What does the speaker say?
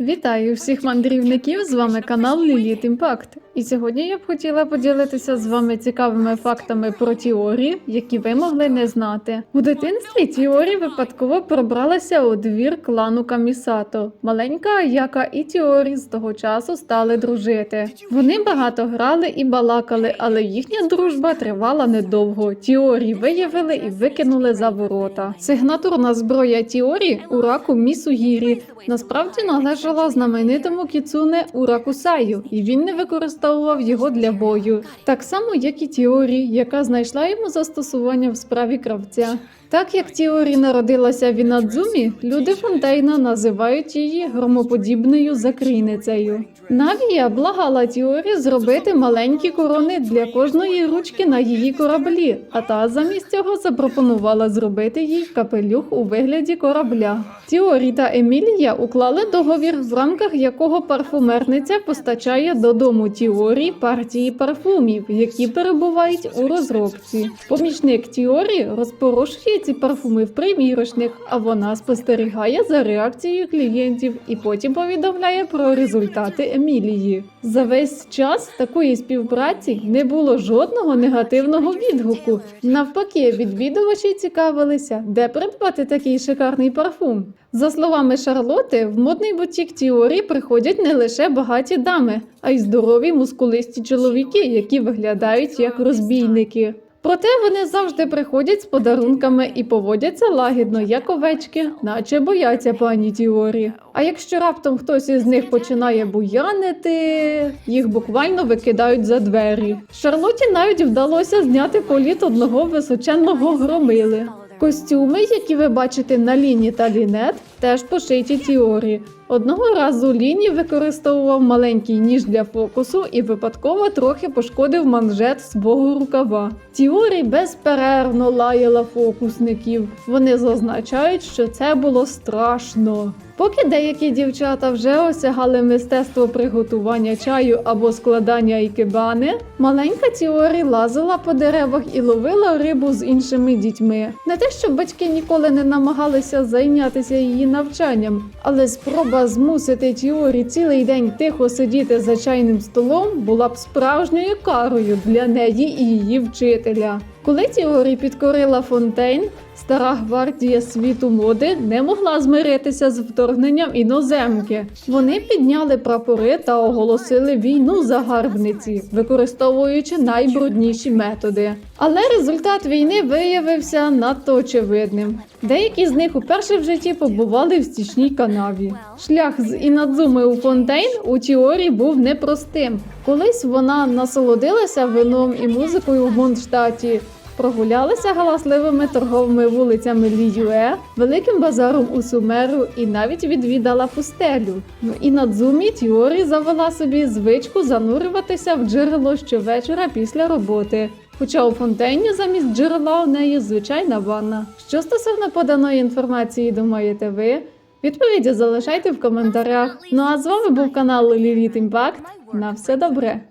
Вітаю всіх мандрівників! З вами канал Ліліт Імпакт. І сьогодні я б хотіла поділитися з вами цікавими фактами про Тіорі, які ви могли не знати. У дитинстві Тіорі випадково пробралася у двір клану Камісато. Маленька Аяка і Тіорі з того часу стали дружити. Вони багато грали і балакали, але їхня дружба тривала недовго. Тіорі виявили і викинули за ворота. Сигнатурна зброя Тіорі Ураку Місугірі насправді належала знаменитому кіцуне Уракусаю, і він не використовував його для бою, так само як і Тіорі, яка знайшла йому застосування в справі кравця. Так як Тіорі народилася в Інадзумі, люди Фонтейна називають її громоподібною закрійницею. Навія благала Тіорі зробити маленькі корони для кожної ручки на її кораблі, а та замість цього запропонувала зробити їй капелюх у вигляді корабля. Тіорі та Емілія уклали договір, в рамках якого парфумерниця постачає додому Тіорі партії парфумів, які перебувають у розробці. Помічник Тіорі розпорошує ці парфуми в примірочних, а вона спостерігає за реакцією клієнтів і потім повідомляє про результати Емілії. За весь час такої співпраці не було жодного негативного відгуку. Навпаки, відвідувачі цікавилися, де придбати такий шикарний парфум. За словами Шарлоти, в модний бутік Тіорі приходять не лише багаті дами, а й здорові мускулисті чоловіки, які виглядають як розбійники. Проте вони завжди приходять з подарунками і поводяться лагідно, як овечки, наче бояться пані Тіорі. А якщо раптом хтось із них починає буянити, їх буквально викидають за двері. Шарлоті навіть вдалося зняти політ одного височенного громили. Костюми, які ви бачите на ліні та лінет, теж пошиті Тіорі. Одного разу Ліні використовував маленький ніж для фокусу і випадково трохи пошкодив манжет свого рукава. Тіорі безперервно лаяла фокусників. Вони зазначають, що це було страшно. Поки деякі дівчата вже осягали мистецтво приготування чаю або складання ікебани, маленька Тіорі лазила по деревах і ловила рибу з іншими дітьми. Не те, щоб батьки ніколи не намагалися зайнятися її навчанням, але спроба змусити Тіорі цілий день тихо сидіти за чайним столом була б справжньою карою для неї і її вчителя. Коли Тіорі підкорила Фонтейн, стара гвардія світу моди не могла змиритися з вторгненням іноземки. Вони підняли прапори та оголосили війну загарбниці, використовуючи найбрудніші методи. Але результат війни виявився надто очевидним. Деякі з них уперше в житті побували в стічній канаві. Шлях з Інадзуми у Фонтейн у Тіорі був непростим. Колись вона насолодилася вином і музикою в Мондштаті, Прогулялися галасливими торговими вулицями Ліюе, великим базаром у Сумеру і навіть відвідала пустелю. Ну і на дзумі Тіорі завела собі звичку занурюватися в джерело щовечора після роботи. Хоча у фонтейні замість джерела у неї звичайна ванна. Що стосовно поданої інформації думаєте ви? Відповіді залишайте в коментарях. Ну а з вами був канал Ліліт Імпакт. На все добре!